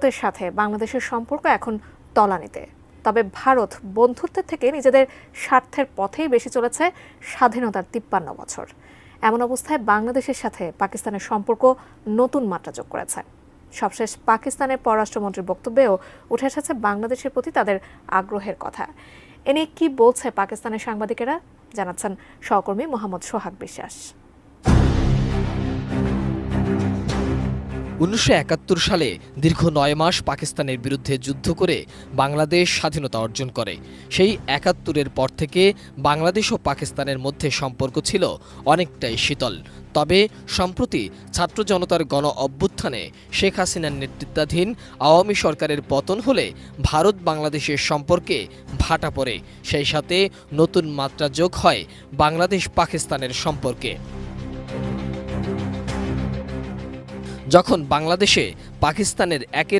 ভারতের সাথে বাংলাদেশের সম্পর্ক এখন তলানিতে। তবে ভারত বন্ধুত্বের থেকে নিজেদের স্বার্থের পথেই বেশি চলেছে স্বাধীনতার তিপ্পান্ন বছর। এমন অবস্থায় বাংলাদেশের সাথে পাকিস্তানের সম্পর্ক নতুন মাত্রা যোগ করেছে। সবশেষ পাকিস্তানের পররাষ্ট্রমন্ত্রীর বক্তব্যেও উঠে এসেছে বাংলাদেশের প্রতি তাদের আগ্রহের কথা। এ নিয়ে কি বলছে পাকিস্তানের সাংবাদিকেরা? জানাচ্ছেন সহকর্মী মোহাম্মদ সোহাগ বিশ্বাস। উনিশশো একাত্তর সালে দীর্ঘ নয় মাস পাকিস্তানের বিরুদ্ধে যুদ্ধ করে বাংলাদেশ স্বাধীনতা অর্জন করে। সেই একাত্তরের পর থেকে বাংলাদেশ ও পাকিস্তানের মধ্যে সম্পর্ক ছিল অনেকটাই শীতল। তবে সম্প্রতি ছাত্র জনতার গণ অভ্যুত্থানে শেখ হাসিনার নেতৃত্বাধীন আওয়ামী সরকারের পতন হলে ভারত বাংলাদেশের সম্পর্কে ভাটা পড়ে। সেই সাথে নতুন মাত্রা যোগ হয় বাংলাদেশ পাকিস্তানের সম্পর্কে। যখন বাংলাদেশে পাকিস্তানের একের